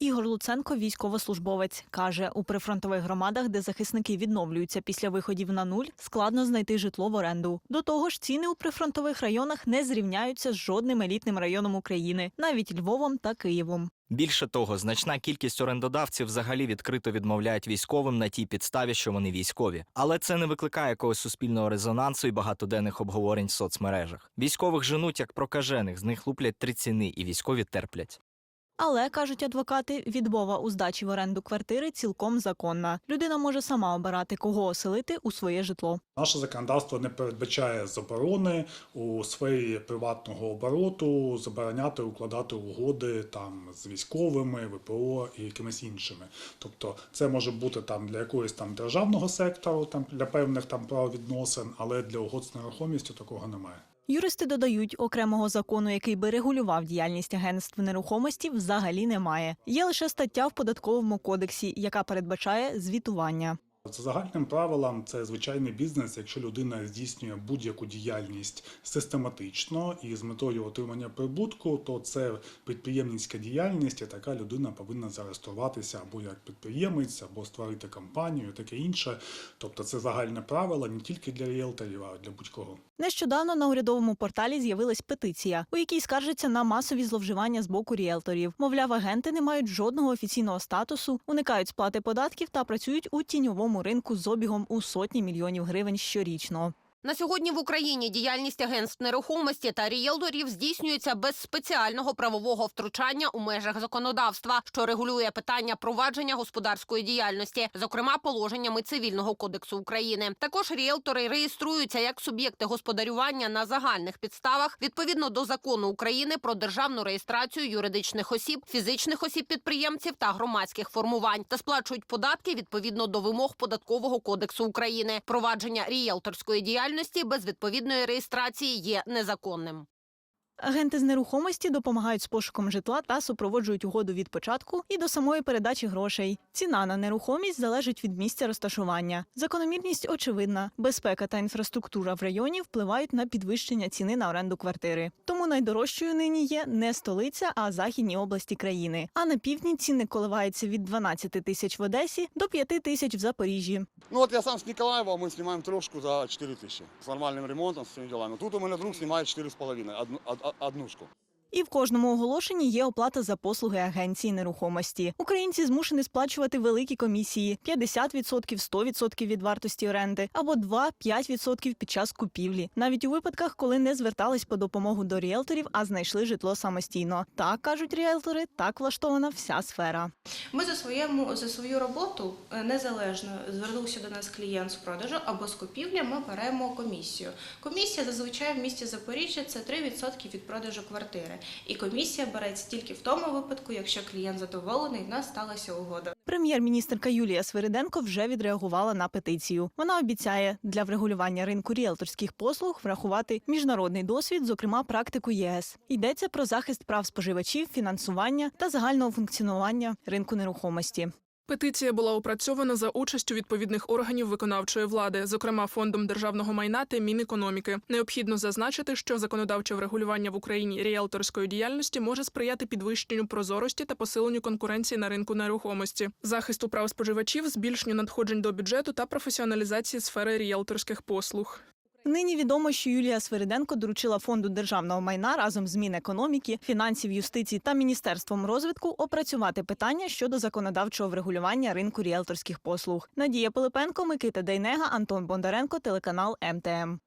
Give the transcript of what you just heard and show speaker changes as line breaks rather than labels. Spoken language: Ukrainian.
Ігор Луценко, військовослужбовець, каже, у прифронтових громадах, де захисники відновлюються після виходів на нуль, складно знайти житло в оренду. До того ж, ціни у прифронтових районах не зрівняються з жодним елітним районом України, навіть Львовом та Києвом.
Більше того, значна кількість орендодавців взагалі відкрито відмовляють військовим на тій підставі, що вони військові. Але це не викликає якогось суспільного резонансу і багатоденних обговорень в соцмережах. Військових женуть як прокажених, з них луплять три ціни, і військові терплять.
Але кажуть адвокати, відмова у здачі в оренду квартири цілком законна. Людина може сама обирати, кого оселити у своє житло.
Наше законодавство не передбачає заборони у сфері приватного обороту забороняти укладати угоди там з військовими, ВПО і якимись іншими. Тобто, це може бути там для якогось там державного сектору, там для певних там правовідносин, але для угод з нерухомістю такого немає.
Юристи додають, окремого закону, який би регулював діяльність агентств нерухомості, взагалі немає. Є лише стаття в податковому кодексі, яка передбачає звітування.
За загальним правилам, це звичайний бізнес. Якщо людина здійснює будь-яку діяльність систематично і з метою отримання прибутку, то це підприємницька діяльність, і така людина повинна зареєструватися або як підприємець, або створити компанію, таке інше. Тобто, це загальне правило не тільки для ріелторів, а для будь-кого.
Нещодавно на урядовому порталі з'явилась петиція, у якій скаржиться на масові зловживання з боку ріелторів. Мовляв, агенти не мають жодного офіційного статусу, уникають сплати податків та працюють у тіньовому ринку з обігом у сотні мільйонів гривень щорічно.
На сьогодні в Україні діяльність агентств нерухомості та ріелторів здійснюється без спеціального правового втручання у межах законодавства, що регулює питання провадження господарської діяльності, зокрема положеннями цивільного кодексу України. Також ріелтори реєструються як суб'єкти господарювання на загальних підставах відповідно до закону України про державну реєстрацію юридичних осіб, фізичних осіб підприємців та громадських формувань та сплачують податки відповідно до вимог податкового кодексу України. Провадження ріелторської діяльності без відповідної реєстрації є незаконним.
Агенти з нерухомості допомагають з пошуком житла та супроводжують угоду від початку і до самої передачі грошей. Ціна на нерухомість залежить від місця розташування. Закономірність очевидна. Безпека та інфраструктура в районі впливають на підвищення ціни на оренду квартири. Тому найдорожчою нині є не столиця, а західні області країни. А на півдні ціни коливаються від 12 тисяч в Одесі до 5 тисяч в Запоріжжі.
Ну вот я сам с Николаева, мы снимаем трешку за 4 тысячи. С нормальным ремонтом, с всеми делами. Тут у меня друг снимает 4,5, одну, од- од- однушку.
І в кожному оголошенні є оплата за послуги агенції нерухомості. Українці змушені сплачувати великі комісії: 50%, 100% від вартості оренди або 2-5% під час купівлі, навіть у випадках, коли не звертались по допомогу до ріелторів, а знайшли житло самостійно. Так кажуть ріелтори, так влаштована вся сфера.
Ми за своєму за свою роботу е, незалежно звернувся до нас клієнт з продажу або з купівлі. Ми беремо комісію. Комісія зазвичай в місті Запоріжжя це 3% від продажу квартири. І комісія береться тільки в тому випадку, якщо клієнт задоволений, в нас сталася угода.
Прем'єр-міністерка Юлія Свириденко вже відреагувала на петицію. Вона обіцяє для врегулювання ринку ріелторських послуг врахувати міжнародний досвід, зокрема практику ЄС. Йдеться про захист прав споживачів, фінансування та загального функціонування ринку нерухомості.
Петиція була опрацьована за участю відповідних органів виконавчої влади, зокрема фондом державного майна та Мінекономіки. Необхідно зазначити, що законодавче врегулювання в Україні ріелторської діяльності може сприяти підвищенню прозорості та посиленню конкуренції на ринку нерухомості, захисту прав споживачів, збільшенню надходжень до бюджету та професіоналізації сфери ріелторських послуг.
Нині відомо, що Юлія Свириденко доручила фонду державного майна разом з Мінекономіки, фінансів, юстиції та міністерством розвитку опрацювати питання щодо законодавчого врегулювання ринку ріелторських послуг. Надія Пилипенко, Микита Дейнега, Антон Бондаренко, телеканал МТМ.